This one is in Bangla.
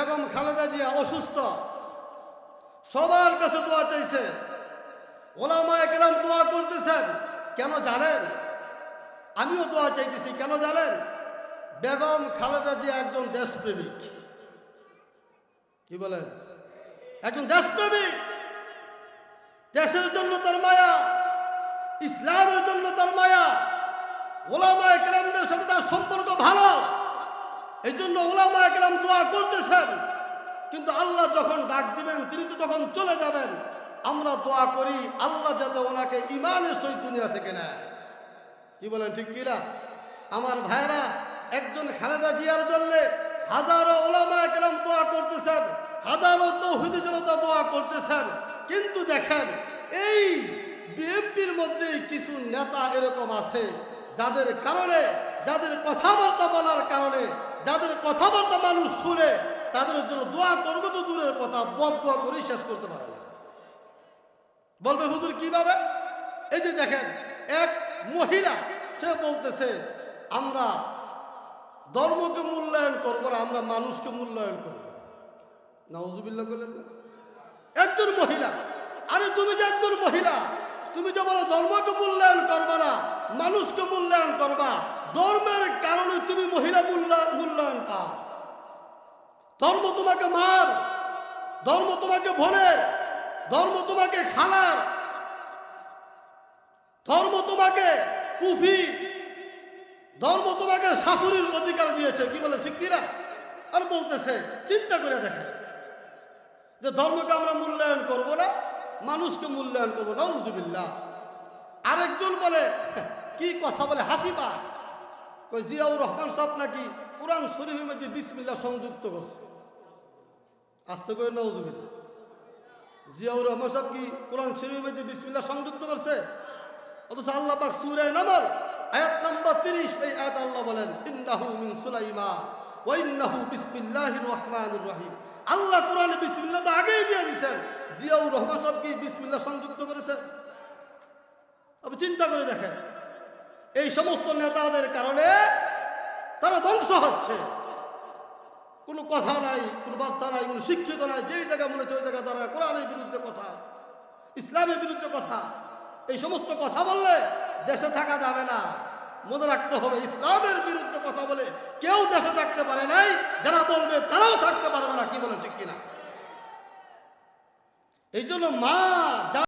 বেগম খালেদা জিয়া অসুস্থ। সবার কাছে দোয়া চাইছে। ওলামা একরাম দোয়া করতেছেন। কেন জানেন? আমিও দোয়া চাইতেছি, কেন জানেন? বেগম খালেদা জিয়া একজন দেশপ্রেমিক। কি বলেন? একজন দেশপ্রেমিক। দেশের জন্য তার মায়া, ইসলামের জন্য তার মায়া। ওলামা একরামদের সাথে তার সম্পর্ক ভালো। এই জন্য ওলামা একরাম দোয়া করতেছেন। কিন্তু আল্লাহ যখন ডাক দিবেন, তিনি তো তখন চলে যাবেন, আমরা দোয়া করি, আল্লাহ যাতে ওনাকে ইমানের সহিত দুনিয়া থেকে নেয়। কি বলেন, ঠিক কিনা? আমার ভাইরা, একজন খালেদা জিয়ার জন্য হাজারো ওলামা একরাম দোয়া করতেছেন, হাজারো তৌহিদি জনতা দোয়া করতেছেন। কিন্তু দেখেন, এই বিএনপির মধ্যে কিছু নেতা এরকম আছে, যাদের কারণে, যাদের কথাবার্তা বলার কারণে যাদের কথাবার্তা মানুষ শুনে, তাদের জন্য দোয়া করবে তো দূরের কথা বদ দোয়া করেই শেষ করতে পারে না। বলবে, হুজুর, কীভাবে? এই যে দেখেন, এক মহিলা, সে বলতেছে, আমরা ধর্মকে মূল্যায়ন করব না, আমরা মানুষকে মূল্যায়ন করব নাউজুবিল্লাহ বললেন না। একজন মহিলা, আরে, তুমি যে একজন মহিলা, তুমি যে বলো ধর্মকে মূল্যায়ন করবা না, মানুষকে মূল্যায়ন করবা তুমি মহিলা মূল্যায়ন পাও। ধর্ম তোমাকে মার, ধর্ম তোমাকে ভোলে, ধর্ম তোমাকে খালার ধর্ম তোমাকে ফুফি, ধর্ম তোমাকে শাশুড়ির অধিকার দিয়েছে, কি বলে, ঠিক কিনা? আর বলতেছে, চিন্তা করে দেখে যে ধর্মকে আমরা মূল্যায়ন করব না, মানুষকে মূল্যায়ন করব না উজুবিল্লা আরেকজন বলে কি কথা বলে, হাসি পা কই জিয়াউর রহমান সাহেব নাকি কোরআন শরীফের মধ্যে বিসমিল্লা সংযুক্ত করছে? আসতে করে নজুবিল্লা জিয়াউর রহমান সাহেব কি কোরআন শরীফের মধ্যে বিসমিল্লা সংযুক্ত করছে? অথচ আল্লাহ পাক সূরায়ে নামল, আয়াত নাম্বার 30 এই আয়াত আল্লাহ বলেন, ইন্নাহু মিন সুলাইমা ওয়া ইন্নাহু বিসমিল্লাহির রহমানির রহিম। আল্লাহ কোরআনে বিসমিল্লাহ তো আগেই দিয়ে দিয়েছেন। জিয়াউর রহমান সাহেব কি বিসমিল্লাহ সংযুক্ত করেছেন? আপনি চিন্তা করে দেখেন এই সমস্ত নেতাদের কারণে তারা ধ্বংস হচ্ছে। কোনো কথা নাই, কোনো বার্তা নাই, কোনো শিক্ষিত নাই, যেই জায়গা মনে হচ্ছে ওই জায়গায় তারা কোরআনের বিরুদ্ধে কথা, ইসলামের বিরুদ্ধে কথা। এই সমস্ত কথা বললে দেশে থাকা যাবে না। মনে রাখতে হবে, ইসলামের বিরুদ্ধে কথা বলে কেউ দেশে থাকতে পারে নাই, যারা বলবে তারাও থাকতে পারবে না, কি বলে ঠিক কিনা? এই জন্য মা